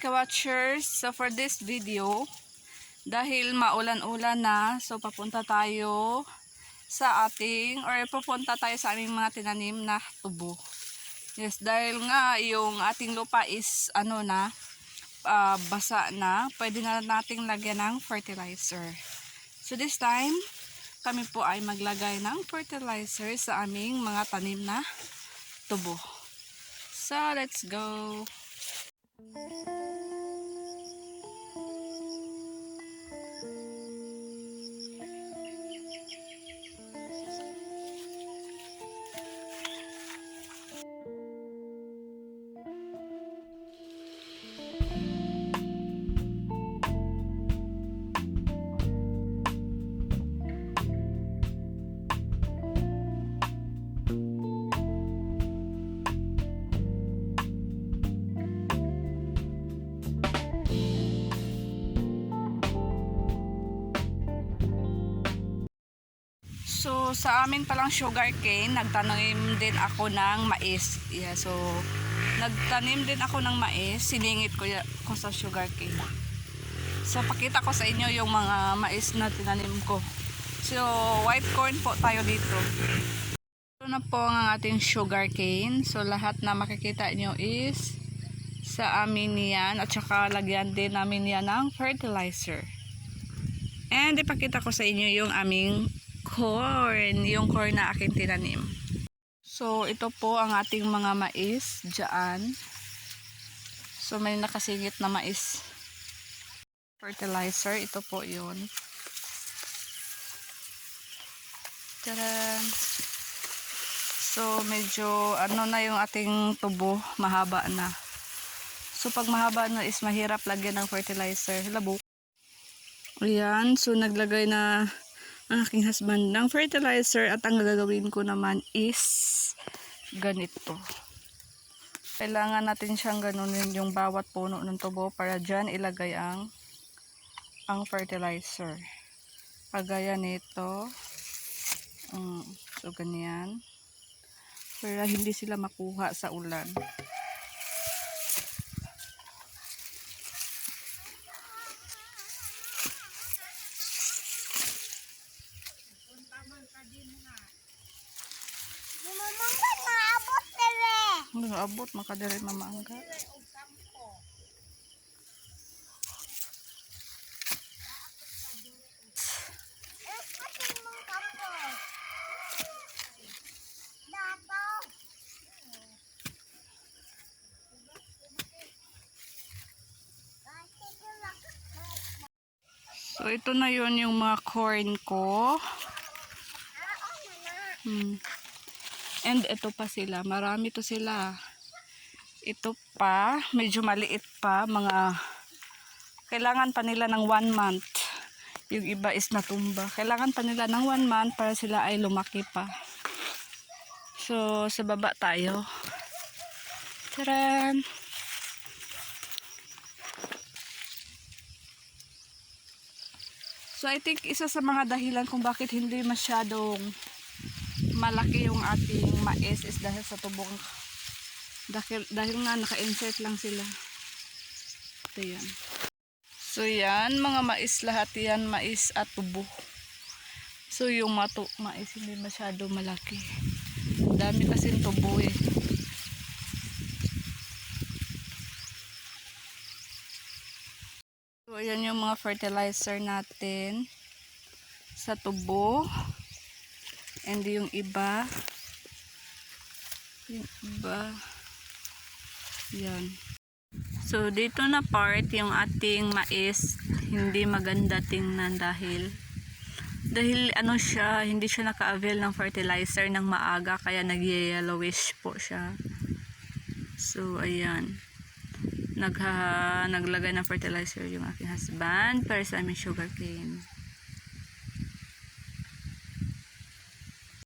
ka-watchers. So for this video, dahil maulan-ulan na, so papunta tayo sa ating, or papunta tayo sa aming mga tinanim na tubo. Yes, dahil nga yung ating lupa is ano na, ah, basa na, pwede na nating lagyan ng fertilizer. So this time, kami po ay maglagay ng fertilizer sa aming mga tanim na tubo. So let's go! So, sa amin palang sugar cane, nagtanim din ako ng mais. Yeah, so, nagtanim din ako ng mais. Siningit ko, ya- ko sa sugar cane. So, pakita ko sa inyo yung mga mais na tinanim ko. So, white corn po tayo dito. Ito na po ang ating sugar cane. So, lahat na makikita nyo is sa amin yan. At saka, lagyan din namin yan ng fertilizer. And ipakita ko sa inyo yung aming corn, yung corn na aking tinanim. So, ito po ang ating mga mais dyan. So, may nakasingit na mais fertilizer. Ito po yun. Taran! So, medyo ano na yung ating tubo, mahaba na. So, pag mahaba na is mahirap lagyan ng fertilizer. Labo. Ayan, so naglagay na ang aking husband ng fertilizer at ang gagawin ko naman is ganito. Kailangan natin siyang ganunin yung bawat puno ng tubo para dyan ilagay ang ang fertilizer. Kagaya nito. Mm, so, ganyan. Para hindi sila makuha sa ulan. Ano, abot, makadiri mamangga. So, ito na yon yung mga corn ko. Hmm. And ito pa sila. Marami to sila. Ito pa. Medyo maliit pa. Mga kailangan pa nila ng one month. Yung iba is natumba. Kailangan pa nila ng one month para sila ay lumaki pa. So, sa baba tayo. Taran! So, I think isa sa mga dahilan kung bakit hindi masyadong malaki yung ating mais is dahil sa tubong. Dahil, dahil nga naka-insert lang sila. Ito yan. So yan mga mais lahat yan mais at tubo. So yung matu mais hindi masyado malaki. Dami kasing tubo eh. So ayan yung mga fertilizer natin sa tubo And yung iba, yung iba, yan. So, dito na part, yung ating mais, hindi maganda tingnan dahil, dahil ano siya, hindi siya naka-avail ng fertilizer ng maaga, kaya nag-yellowish po siya. So, ayan. Nagha, naglagay ng fertilizer yung aking husband para sa aming sugarcane.